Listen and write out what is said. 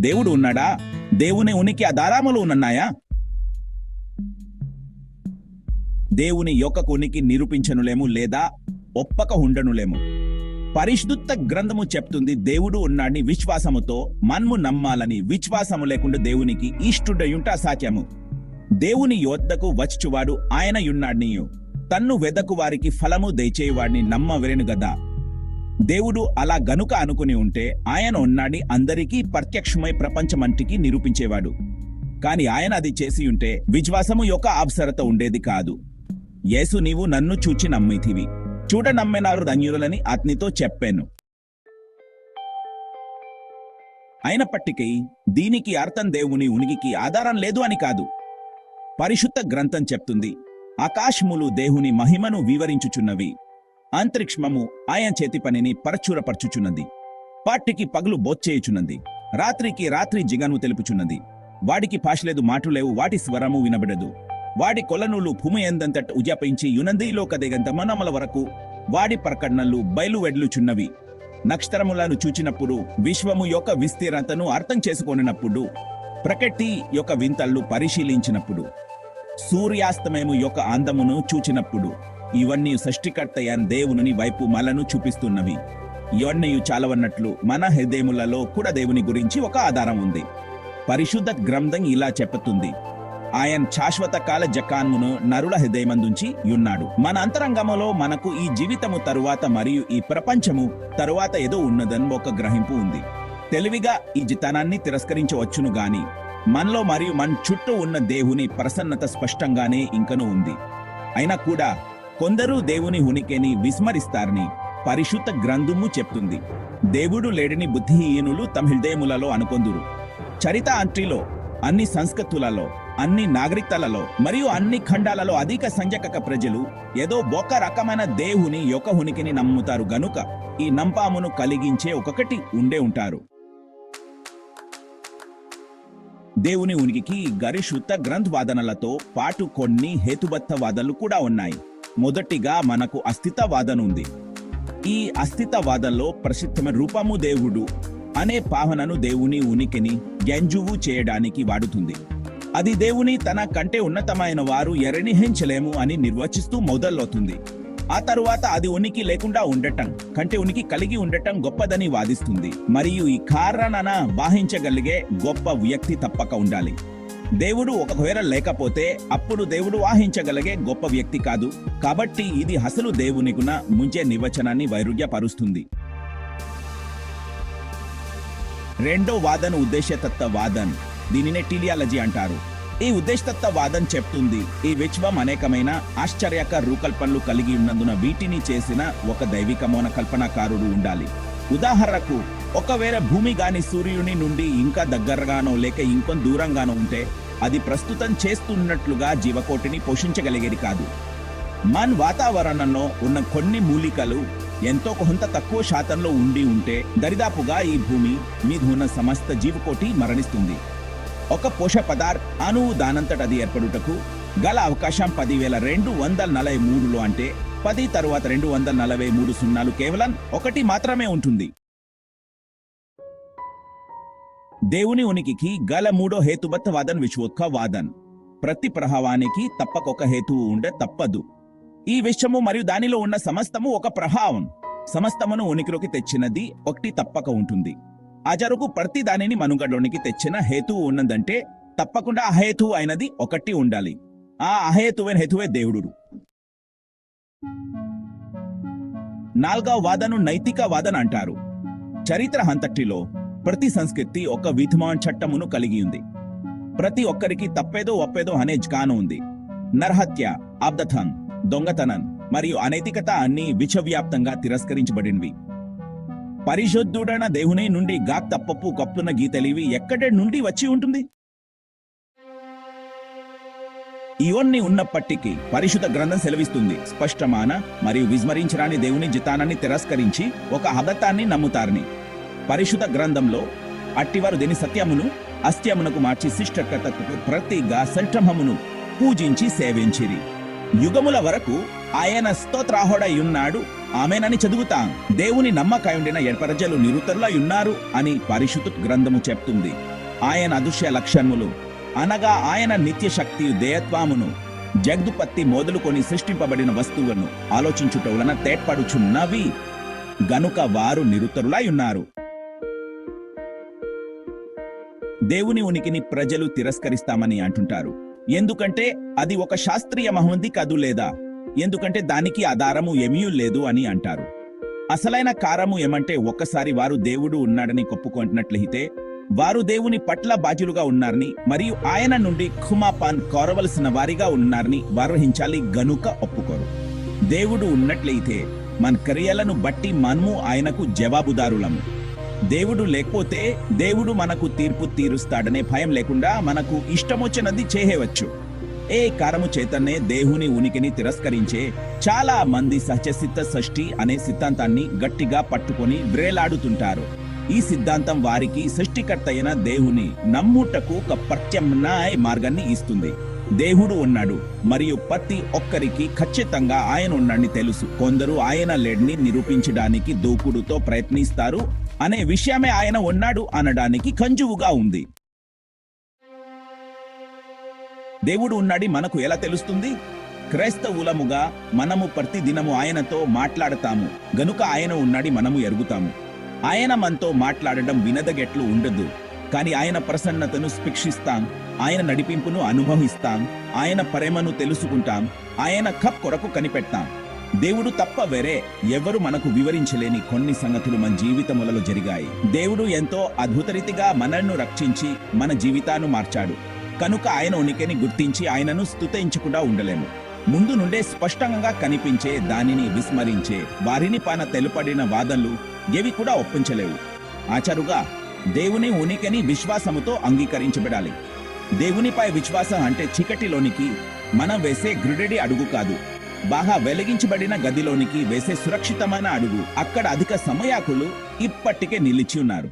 దేవుడు ఉన్నాడా? దేవుని ఉనికి ఆధారములు ఉన్నాయా దేవుని యొక్క ఉనికి నిరూపించనులేము లేదా ఒప్పక ఉండనులేము. పరిశుద్ధ గ్రంథము చెప్తుంది దేవుడు ఉన్నాడని విశ్వాసముతో మన్ము నమ్మాలని విశ్వాసము లేకుండా దేవునికి ఇష్టుడయుంట అసాధ్యము. దేవుని యొద్దకు వచ్చువాడు ఆయన యున్నాడనియు తన్ను వెదకు వారికి ఫలము దయచేయవాడిని నమ్మవెరెను గదా. దేవుడు అలా గనుక అనుకుని ఉంటే ఆయన ఉన్నాడని అందరికీ ప్రత్యక్షమై ప్రపంచమంటికి నిరూపించేవాడు. కాని ఆయన అది చేసి ఉంటే విశ్వాసము యొక్క అవసరత ఉండేది కాదు. యేసు నీవు నన్ను చూచి నమ్మితివి. చూడ నమ్మినారు ధన్యులని అతనితో చెప్పాను. అయినప్పటికీ దీనికి అర్థం దేవుని ఉనికికి ఆధారం లేదు అని కాదు. పరిశుద్ధ గ్రంథం చెప్తుంది. ఆకాశములు దేవుని మహిమను వివరించుచున్నవి. అంతరిక్షమము ఆయన చేతి పనిని పరచూరపరచుచున్నది. పాటికి పగులు బోచ్చేయుచున్నది. రాత్రికి రాత్రి జిగను తెలుపుచున్నది. వాడికి భాషలేదు మాటలేవు వాటి స్వరము వినబడదు. వాడి కొలనులు భూమి ఎందంతట ఉజాపించి యునందిలో దిగంత మనమల వరకు వాడి ప్రకటనలు బయలువెడ్లుచున్నవి. నక్షత్రములను చూచినప్పుడు విశ్వము యొక్క విస్తీర్ణతను అర్థం చేసుకొనినప్పుడు ప్రకృతి యొక్క వింతలు పరిశీలించినప్పుడు సూర్యాస్తమయము యొక్క అందమును చూచినప్పుడు ఇవన్నీ సృష్టికర్త అయిన దేవుని వైపు మలను చూపిస్తున్నవి. ఇవన్నీ చాలవన్నట్లు మన హృదయములలో కూడా దేవుని గురించి ఒక ఆధారం ఉంది. పరిశుద్ధ గ్రంథం ఇలా చెప్పుతుంది ఆయన శాశ్వత కాల జకాన్మును నరుల హృదయమందుంచి ఉన్నాడు మన అంతరంగములో మనకు ఈ జీవితము తరువాత మరియు ఈ ప్రపంచము తరువాత ఏదో ఉన్నదని ఒక గ్రహింపు ఉంది. తెలివిగా ఈ జితనాన్ని తిరస్కరించవచ్చును గాని మనలో మరియు మన చుట్టూ ఉన్న దేవుని ప్రసన్నత స్పష్టంగానే ఇంకనూ ఉంది. అయినా కూడా కొందరు దేవుని ఉనికిని విస్మరిస్తారని పరిశుద్ధ గ్రంథము చెప్తుంది. దేవుడు లేడిని బుద్ధిహీనులు తమ హృదయములలో అనుకొందురు. చరిత అంట్రీలో అన్ని సంస్కృతులలో అన్ని నాగరికతలలో మరియు అన్ని ఖండాలలో అధిక సంఖ్యక ప్రజలు ఏదో ఒక రకమైన దేవుని యొక్క ఉనికిని నమ్ముతారు గనుక ఈ నంపామును కలిగించే ఒకటి ఉండే ఉంటారు. దేవుని ఉనికికి గరిశుద్ధ గ్రంథవాదనలతో పాటు కొన్ని హేతుబద్ధ వాదనలు కూడా ఉన్నాయి. మొదటిగా మనకు అస్థితవాదన ఉంది ఈ అస్థితవాదంలో ప్రసిద్ధమైన రూపము దేవుడు అనే భావనను దేవుని ఉనికిని గంజువు చేయడానికి వాడుతుంది. అది దేవుని తన కంటే ఉన్నతమైన వారు ఎరనిహించలేము అని నిర్వచిస్తూ మొదలవుతుంది. ఆ తరువాత అది ఉనికి లేకుండా ఉండటం కంటే ఉనికి కలిగి ఉండటం గొప్పదని వాదిస్తుంది. మరియు ఈ కారణన బాహించగలిగే గొప్ప వ్యక్తి తప్పక ఉండాలి. దేవుడు ఒకవేళ లేకపోతే అప్పుడు దేవుడు వాహించగలిగే గొప్ప వ్యక్తి కాదు. కాబట్టి ఇది అసలు దేవుని గుణ ముంచే నిర్వచనాన్ని వైరుధ్యపరుస్తుంది. రెండో వాదన ఉద్దేశతత్వ వాదన్ దీనినే టీలియాలజీ అంటారు. ఈ ఉద్దేశతత్వ వాదన్ చెప్తుంది ఈ విశ్వం అనేకమైన ఆశ్చర్యక రూకల్పనలు కలిగి ఉన్నందున వీటిని చేసిన ఒక దైవికమైన కల్పనాకారుడు ఉండాలి. ఉదాహరణకు ఒకవేళ భూమి గాని సూర్యుని నుండి ఇంకా దగ్గరగానో లేక ఇంకొంత దూరంగానో ఉంటే అది ప్రస్తుతం చేస్తున్నట్లుగా జీవకోటిని పోషించగలిగేది కాదు. మన్ వాతావరణంలో ఉన్న కొన్ని మూలికలు ఎంతో కొంత తక్కువ శాతంలో ఉండి ఉంటే దరిదాపుగా ఈ భూమి మీద ఉన్న సమస్త జీవకోటి మరణిస్తుంది. ఒక పోష పదార్థ అణువు దానంతట అది ఏర్పడుటకు గల అవకాశం పదివేల రెండు వందల నలభై మూడులో అంటే పది తరువాత రెండు వందల నలభై మూడు సున్నాలు కేవలం ఒకటి మాత్రమే ఉంటుంది. దేవుని ఉనికికి గల మూడో హేతుబద్ధ వాదన్ విశ్వోత్క వాదన్ ప్రతి ప్రభావానికి తప్పక ఒక హేతువు ఉండే తప్పదు. ఈ విషయము మరియు దానిలో ఉన్న సమస్తము ఒక ప్రభావం. సమస్తమును ఉనికిలోకి తెచ్చినది ఒకటి తప్పక ఉంటుంది. అజరుకు ప్రతి దానిని మనుగడలోనికి తెచ్చిన హేతువు ఉన్నదంటే తప్పకుండా అహేతువు అయినది ఒకటి ఉండాలి. ఆ అహేతువైన హేతువే దేవుడు. నాల్గవ వాదను నైతిక వాదన అంటారు. చరిత్ర అంతటిలో ప్రతి సంస్కృతి ఒక విధమాన్ చట్టమును కలిగి ఉంది. ప్రతి ఒక్కరికి తప్పేదో ఒప్పేదో అనే జ్ఞానం ఉంది. నరహత్య అబ్దథం దొంగతనం మరియు అనైతికత అన్ని విశ్వవ్యాప్తంగా తిరస్కరించబడినవి. పరిశుద్ధుడైన దేవుని నుండి గాక్ తప్పపు కప్పున గీతలివి ఎక్కడి నుండి వచ్చి ఉంటుంది? ఇవన్నీ ఉన్నప్పటికీ పరిశుద్ధ గ్రంథం సెలవిస్తుంది. స్పష్టమాన మరియు విస్మరించరాని దేవుని జితానాన్ని తిరస్కరించి ఒక అబద్ధాన్ని నమ్ముతారని. పరిశుద్ధ గ్రంథంలో అట్టివారు దేని సత్యమును అస్త్యమునకు మార్చి శిష్టకతకు ప్రతిగా సంఠమమును పూజించి సేవించిరి. యుగముల వరకు ఆయన స్తోత్రాహుడై ఉన్నాడు ఆమెనని చదువుతాం. దేవుని నమ్మకాయుండిన ప్రజలు నిరుతరులై ఉన్నారు అని పరిశుద్ధ గ్రంథము చెప్తుంది. ఆయన అదృశ్య లక్షణములు. అనగా ఆయన నిత్య శక్తి దేయత్వామును జగ్దుపత్తి మొదలుకొని సృష్టింపబడిన వస్తువులను ఆలోచించుట వలన తేట్పడుచున్నవి గనుక వారు నిరుతరులై ఉన్నారు దేవుని ఉనికిని ప్రజలు తిరస్కరిస్తామని అంటుంటారు. ఎందుకంటే అది ఒక శాస్త్రీయ మహంది కదు లేదా? ఎందుకంటే దానికి ఆధారము ఏమీ లేదు అని అంటారు. అసలైన కారము ఏమంటే ఒక్కసారి వారు దేవుడు ఉన్నాడని కొప్పుకుంటున్నట్లయితే వారు దేవుని పట్ల బాధ్యులుగా ఉన్నారని మరియు ఆయన నుండి ఖుమాపాన్ కోరవలసిన వారిగా ఉన్నారని వారహించాలి గనుక ఒప్పుకోరు. దేవుడు ఉన్నట్లయితే మన క్రియలను బట్టి మనము ఆయనకు జవాబుదారులము. దేవుడు లేకపోతే దేవుడు మనకు తీర్పు తీరుస్తాడనే భయం లేకుండా మనకు ఇష్టమొచ్చినది చేయవచ్చు ఏ కారము చేతనే దేవుని ఉనికిని తిరస్కరించే చాలా మంది సహజసిద్ధ షష్ఠి అనే సిద్ధాంతాన్ని గట్టిగా పట్టుకొని వ్రేలాడుతుంటారు. ఈ సిద్ధాంతం వారికి సృష్టికర్త అయిన దేవుని నమ్ముటకు ఒక ప్రత్యామ్నాయ మార్గాన్ని ఇస్తుంది. దేవుడు ఉన్నాడు మరియు ప్రతి ఒక్కరికి ఖచ్చితంగా ఆయన ఉన్నాడని తెలుసు. కొందరు ఆయన లేడ్ని నిరూపించడానికి దూకుడుతో ప్రయత్నిస్తారు అనే విషయమే ఆయన ఉన్నాడు అనడానికి కంజువుగా ఉంది. దేవుడు ఉన్నాడి మనకు ఎలా తెలుస్తుంది? క్రైస్తవులముగా మనము ప్రతి దినము ఆయనతో మాట్లాడతాము. గనుక ఆయన ఉన్నాడి మనము ఎరుగుతాము. ఆయన మనతో మాట్లాడడం వినదగెట్లు ఉండదు. కానీ ఆయన ప్రసన్నతను స్పీక్షిస్తాం. ఆయన నడిపింపును అనుభవిస్తాం. ఆయన ప్రేమను తెలుసుకుంటాం. ఆయన కప్ కొరకు కనిపెడతాం. దేవుడు తప్ప వేరే ఎవరు మనకు వివరించలేని కొన్ని సంగతులు మన జీవితములలో జరిగాయి. దేవుడు ఎంతో అద్భుతరీతిగా మనల్ని రక్షించి మన జీవితాన్ని మార్చాడు. కనుక ఆయన ఉనికిని గుర్తించి ఆయనను స్థుతించకుండా ఉండలేము. ముందు నుండే స్పష్టంగా కనిపించే దానిని విస్మరించే వారిని పైన తెలుపడిన వాదనలు ఏవి కూడా ఒప్పించలేవు. ఆచారుగా దేవుని ఉనికిని విశ్వాసముతో అంగీకరించబడాలి. దేవునిపై విశ్వాసం అంటే చీకటిలోనికి మనం వేసే గ్రుడెడి అడుగు కాదు. బాగా వెలిగించబడిన గదిలోనికి వేసే సురక్షితమైన అడుగు. అక్కడ అధిక సమయాకులు ఇప్పటికే నిలిచి ఉన్నారు.